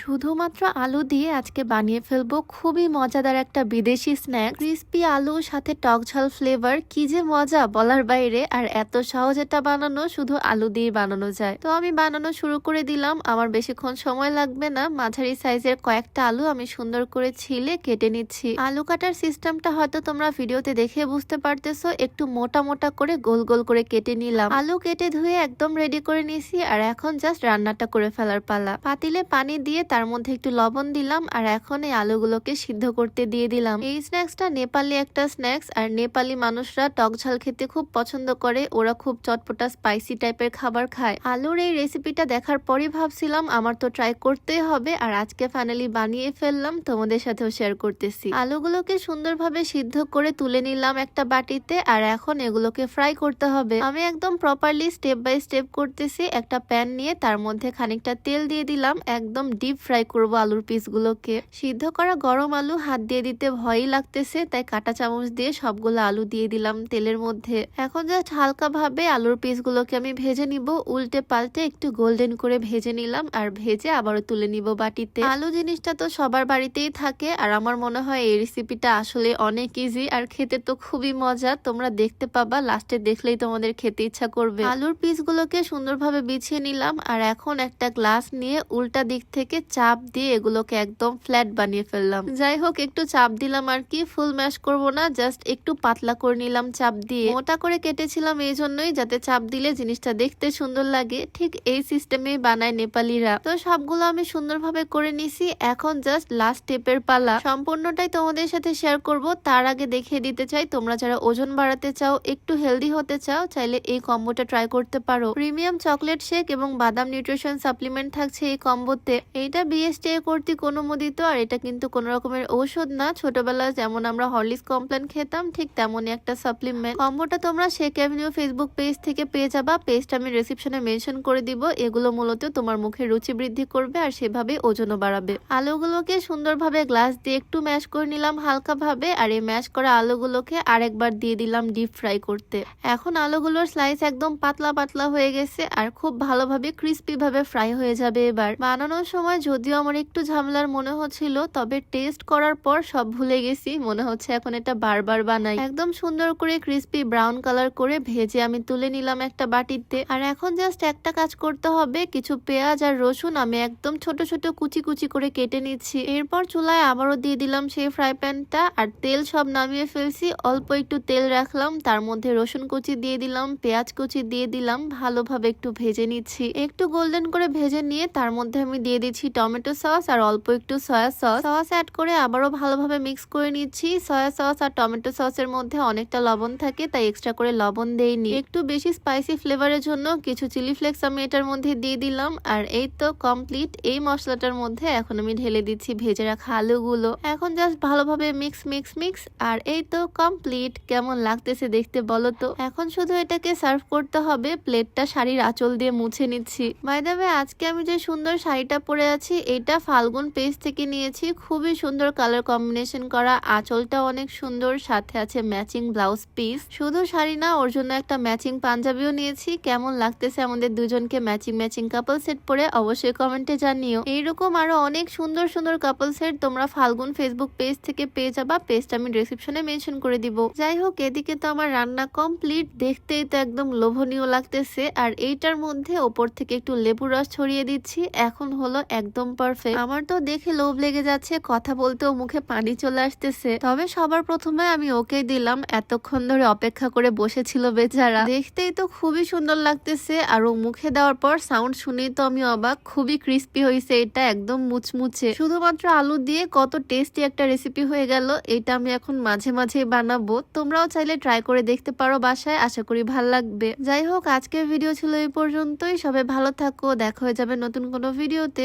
শুধুমাত্র আলু দিয়ে আজকে বানিয়ে ফেলব খুবই মজাদার একটা বিদেশি স্ন্যাক ক্রিস্পি আলু, সাথে টক ঝাল ফ্লেভার কি যে মজা বলার বাইরে। আর এত সহজ এটা বানানো শুধু আলু দিয়ে বানানো যায়। তো আমি বানানো শুরু করে দিলাম। আমার বেশিক্ষণ সময় লাগবে না। মাঝারি সাইজের কয়েকটা আলু আমি সুন্দর করে ছিলে কেটে নিচ্ছি। আলু কাটার সিস্টেমটা হয়তো তোমরা ভিডিওতে দেখে বুঝতে পারতেছো। একটু মোটা মোটা করে গোল গোল করে কেটে নিলাম। আলু কেটে ধুয়ে একদম রেডি করে নিছি আর এখন জাস্ট রান্নাটা করে ফেলার পালা। পাতিলে পানি দিয়ে তার মধ্যে একটু লবণ দিলাম আর এখন এই আলুগুলোকে সিদ্ধ করতে দিয়ে দিলাম। এই স্ন্যাক্সটা নেপালি একটা স্ন্যাক্স আর নেপালি মানুষরা টক ঝাল খেতে খুব পছন্দ করে। ওরা খুব চটপটা স্পাইসি টাইপের খাবার খায়। আলুর এই রেসিপিটা দেখার পরই ভাবছিলাম, আমার তো ট্রাই করতেই হবে। আর আজকে ফাইনালি বানিয়ে ফেললাম, তোমাদের সাথেও শেয়ার করতেছি। আলুগুলোকে সুন্দরভাবে সিদ্ধ করে তুলে নিলাম একটা বাটিতে আর এখন এগুলোকে ফ্রাই করতে হবে। আমি একদম প্রপারলি স্টেপ বাই স্টেপ করতেছি। একটা প্যান নিয়ে তার মধ্যে খানিকটা তেল দিয়ে দিলাম, একদম ডিপ ফ্রাই করব আলুর পিসগুলোকে। সিদ্ধ করা গরম আলু হাত দিয়ে দিতে ভয়ই লাগতেছে, তাই কাটা চামচ দিয়ে সবগুলো আলু দিয়ে দিলাম তেলের মধ্যে। এখন জাস্ট হালকা ভাবে আলুর পিসগুলোকে আমি ভেজে নিব। উল্টে পাল্টে একটু গোল্ডেন করে ভেজে নিলাম আর ভেজে আবারও তুলে নিব বাটিতে। আলু জিনিসটা তো সবার বাড়িতেই থাকে আর আমার মনে হয় এই রেসিপিটা আসলে অনেক ইজি আর খেতে তো খুবই মজা। তোমরা দেখতে পাবা লাস্টে দেখলেই তোমাদের খেতে ইচ্ছা করবে। আলুর পিসগুলোকে সুন্দরভাবে বিছিয়ে নিলাম আর এখন একটা গ্লাস নিয়ে উল্টা দিক থেকে চাপ দিয়ে এগুলোকে একদম ফ্ল্যাট বানিয়ে ফেললাম। যাই হোক, একটু চাপ দিলাম আর কি ফুল ম্যাশ করব না জাস্ট একটু পাতলা করে নিলাম চাপ দিয়ে। মোটা করে কেটেছিলাম এই জন্যই যাতে চাপ দিলে জিনিসটা দেখতে সুন্দর লাগে। ঠিক এই সিস্টেমে বানায় নেপালিরা। তো সবগুলো আমি সুন্দরভাবে করে নিছি, এখন জাস্ট লাস্ট স্টেপের পালা। সম্পূর্ণটাই তোমাদের সাথে শেয়ার করব, তার আগে দেখিয়ে দিতে চাই, তোমরা যারা ওজন বাড়াতে চাও, একটু হেলদি হতে চাও, চাইলে এই কম্বোটা ট্রাই করতে পারো। প্রিমিয়াম চকলেট শেক এবং বাদাম নিউট্রিশন সাপ্লিমেন্ট থাকছে এই কম্বোতে। এইটা বিএসটিএ কর্তৃক অনুমোদিত, আর এটা কিন্তু কোন রকমের ঔষধ না। ছোটবেলায় যেমন আমরা হরলিক্স কমপ্লেন খেতাম, ঠিক তেমনই একটা সাপ্লিমেন্ট। কম্বোটা তোমরা শেক অ্যাভিনিউ ফেসবুক পেজ থেকে পেয়ে যাবা। পেজটা আমি রিসিপশনে মেনশন করে দিব। এগুলো মূলত তোমার মুখে রুচি বৃদ্ধি করবে আর সেভাবে ওজনও বাড়াবে। আলুগুলোকে সুন্দরভাবে গ্লাস দিয়ে একটু ম্যাশ করে নিলাম হালকাভাবে, আর এই ম্যাশ করা আলুগুলোকে আরেকবার দিয়ে দিলাম ডিপ ফ্রাই করতে। এখন আলুগুলোর স্লাইস একদম পাতলা পাতলা হয়ে গেছে, আর খুব ভালোভাবে ক্রিস্পি ভাবে ফ্রাই হয়ে যাবে এবার। বানানোর সময় যদিও আমার একটু ঝামেলার মনে হচ্ছিল, তবে টেস্ট করার পর সব ভুলে গেছি। মনে হচ্ছে এখন এটা বারবার বানাই। একদম সুন্দর করে ক্রিস্পি ব্রাউন কালার করে ভেজে আমি তুলে নিলাম একটা বাটিতে। আর এখন জাস্ট একটা কাজ করতে হবে, কিছু পেঁয়াজ আর রসুন আমি একদম ছোট ছোট কুচি কুচি করে কেটে নিচ্ছি। এরপর চুলায় আবারও দিয়ে দিলাম সেই ফ্রাই প্যানটা আর তেল সব নামিয়ে ফেলছি। অল্প একটু তেল রাখলাম, তার মধ্যে রসুন কুচি দিয়ে দিলাম, পেঁয়াজ কুচি দিয়ে দিলাম, ভালোভাবে একটু ভেজে নিচ্ছি। একটু গোল্ডেন করে ভেজে নিয়ে তার মধ্যে আমি দিয়ে দিচ্ছি টমেটো সস আর অল্প একটু সয়া সস। সস অ্যাড করে আবারও ভালোভাবে মিক্স করে নিচ্ছি। সয়া সস আর টমেটো সসের মধ্যে অনেকটা লবণ থাকে তাই এক্সট্রা করে লবণ দেইনি একটু বেশি স্পাইসি ফ্লেভারের জন্য কিছু চিলি ফ্লেক্স আমি এটার মধ্যে দিয়ে দিলাম। আর এই তো কমপ্লিট এই মশলাটার মধ্যে এখন আমি ঢেলে দিচ্ছি ভেজে রাখা আলুগুলো। এখন জাস্ট ভালোভাবে মিক্স মিক্স মিক্স আর এই তো কমপ্লিট কেমন লাগতেছে দেখতে বলো তো। এখন শুধু এটাকে সার্ভ করতে হবে। প্লেটটা শাড়ির আঁচল দিয়ে মুছে নিচ্ছি। বাই দ্য ওয়ে, আজকে আমি যে সুন্দর শাড়িটা পরে আছি, এটা ফাল্গুন পেজ থেকে নিয়েছি। খুবই সুন্দর কালার কম্বিনেশন করা, আঁচলটা অনেক সুন্দর, সাথে আছে ম্যাচিং ব্লাউজ পিস শুধু শাড়ি না, ওর জন্য একটা ম্যাচিং পাঞ্জাবিও নিয়েছি। কেমন লাগতেছে আমাদের দুজনকে ম্যাচিং ম্যাচিং কাপল সেট পরে, অবশ্যই কমেন্টে জানিও। এইরকম আরও অনেক সুন্দর সুন্দর কাপল সেট তোমরা ফাল্গুন ফেসবুক পেজ থেকে পেয়ে যাবা। পেজটা আমি ডিসক্রিপশনে মেনশন করে দিব। যাই হোক, এদিকে তো আমার রান্না কমপ্লিট দেখতেই তো একদম লোভনীয় লাগতেছে। আর এইটার মধ্যে ওপর থেকে একটু লেবু রস ছড়িয়ে দিচ্ছি। এখন হলো একদম পারফেক্ট আমার তো দেখে লোভ লেগে যাচ্ছে, কথা বলতেও মুখে পানি চলে আসতেছে। তবে সবার প্রথমে আমি ওকে দিলাম, এতক্ষণ ধরে অপেক্ষা করে বসেছিল বেচারা। দেখতেই তো খুবই সুন্দর লাগতেছে, আর ও মুখে দেওয়ার পর সাউন্ড শুনেই তো আমি অবাক, খুবই ক্রিস্পি হয়েছে এটা, একদম মুচমুচে। শুধুমাত্র আলু দিয়ে কত টেস্টি একটা রেসিপি হয়ে গেল, এটা আমি এখন মাঝে মাঝে বানাবো। তোমরাও চাইলে ট্রাই করে দেখতে পারো বাসায়, আশা করি ভালো লাগবে। যাই হোক, আজকের ভিডিও ছিল এই পর্যন্তই। সবাই ভালো থাকো, দেখা হয়ে যাবে নতুন কোনো ভিডিওতে